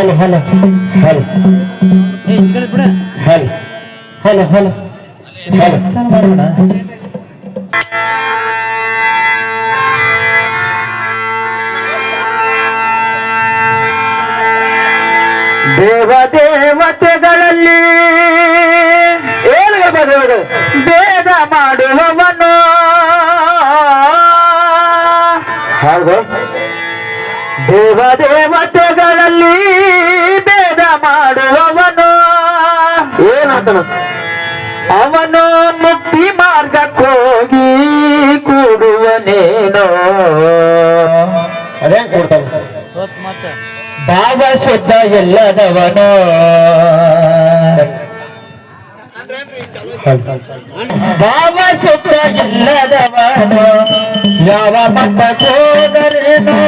Hello hello. Hello. Hello. Hello hello. Hello. ದೇವ ದೇವತೆಗಳಲ್ಲಿ ಏನು ದೇವರು ಭೇದ ಮಾಡುವವನು. ಹೌದು. ದೇವ ಏನಾತನು ಅವನು ಮುಕ್ತಿ ಮಾರ್ಗಕ್ಕೋಗಿ ಕೂಡುವನೇನೋ ಅದೇ ಕೊಡ್ತಾನೆ? ಭಾವ ಶುದ್ಧ ಎಲ್ಲದವನು. ಭಾವ ಶುದ್ಧ ಎಲ್ಲದವನು. ಯಾವ ಮತ ಹೋದರೇನು?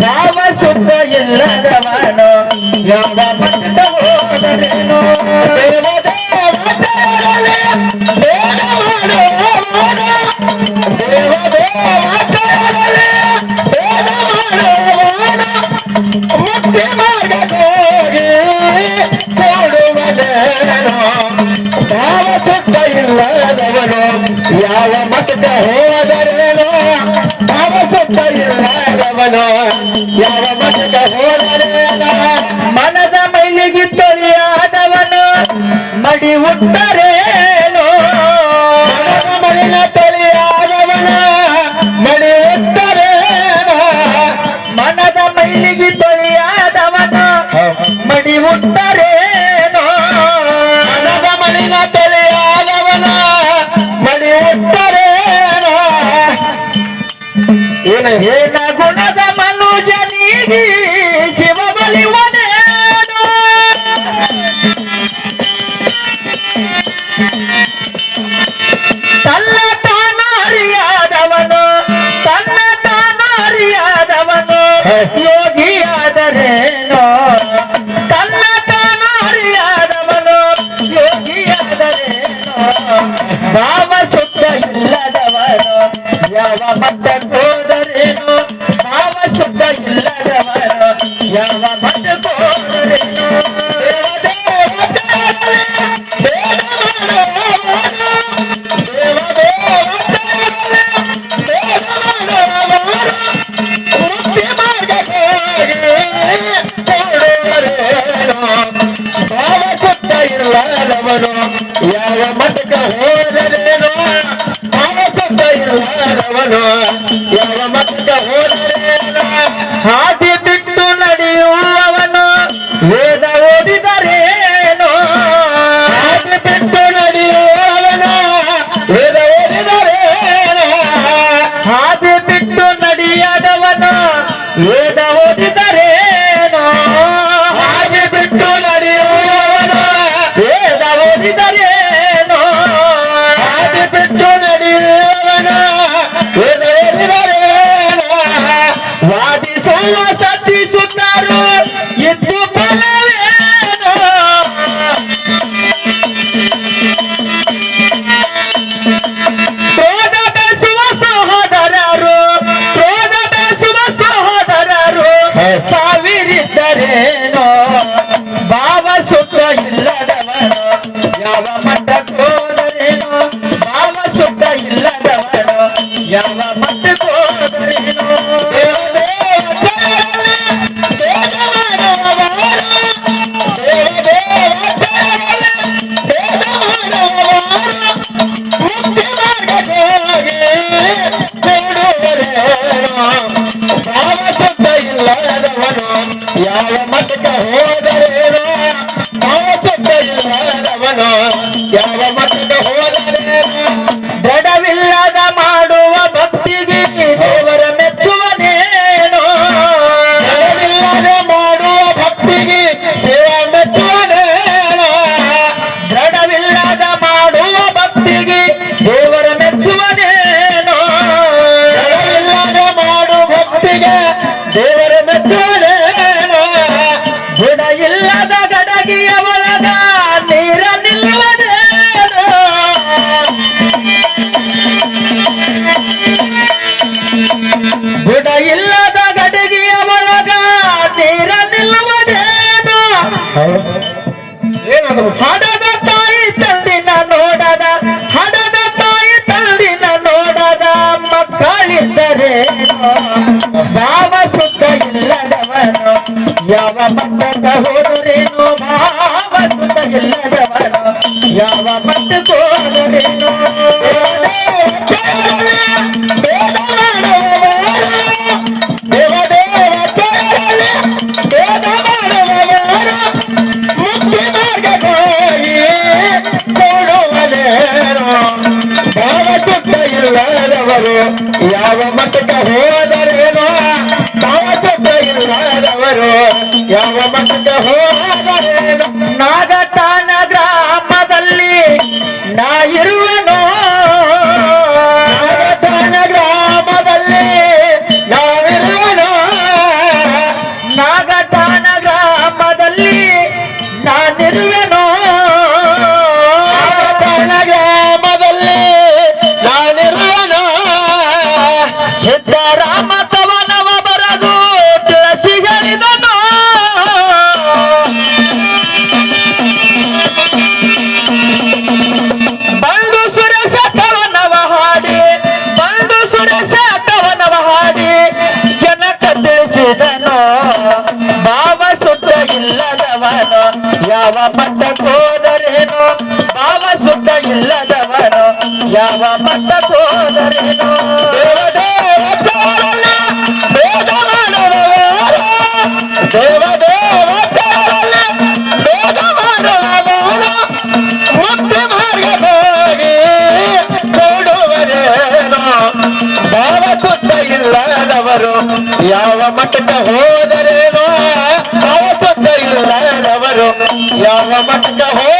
ಭಾವ ಶುದ್ಧ ಎಲ್ಲದವನು. ಯಾವ ಮತ ಹೋದರೇನು? ಕೊಡುವನೇನೋ ಭಾವ ಸುತ್ತ ಇಲ್ಲದವನು ಯಾವ ಮಠದ ಹೋದರೇನೋ ಭಾವ ಸುತ್ತ ಇಲ್ಲದವನು ಯಾವ ಏನ ಗುಣದ ಮನುಜನಿಗೆ ಶಿವ ಬಲಿವನೇನು ತನ್ನ ತಾನಾರಿಯಾದವನು ತನ್ನ ತಾನಾರಿಯಾದವನು ಯೋಗಿಯಾದರೇನೋ. ತನ್ನ ತಾನಾರಿಯಾದವನು ಯೋಗಿಯಾದರೇನೋ. ಭಾವ ಇಲ್ಲದವನು ಯಾವ ಮತ್ತ ಹೋದರೇನೋ? ಹಾದಿ ಬಿಟ್ಟು ನಡೆಯುವವನು ವೇದ ಓದಿದರೇನು? ಹಾದಿ ಬಿಟ್ಟು ನಡೆಯುವವನು ವೇದ ಓದಿದರೇನು? ಹಾದಿ ಬಿಟ್ಟು ನಡೆಯದವನು ವೇದ ಹಡದ ತಾಯಿ ತಂದಿನ ನೋಡದ ಹಡದ ತಾಯಿ ತಂದಿನ ನೋಡದ ಮಕ್ಕಳಿದ್ದರೆ ಯಾವ ಸುತ್ತ ಇಲ್ಲದವನು ಯಾವ ಮಕ್ಕಳ ಕೊಡುವನೇನೋ ಭಾವ ಸುತ್ತ ಇಲ್ಲದವರು ಯಾವ ಮಟ್ಟಕ್ಕೆ ಹೋದರೇನೋ ಸುತ್ತ ಇಲ್ಲದವರು ಯಾವ ಮಟ್ಟಕ್ಕೆ ಹೋದರೇನೋ ದೇವ ಪಟ್ಟ ಕೋದರೇನು ಭಾವ ಮುಕ್ತಿ ಇಲ್ಲದವರು ಯಾವ ಸುತ್ತ ಇಲ್ಲದವರು ಯಾವ ಮಟ್ಟಕ್ಕೆ ಹೋದರೆ I'm Baba, Baba, Baba, Baba,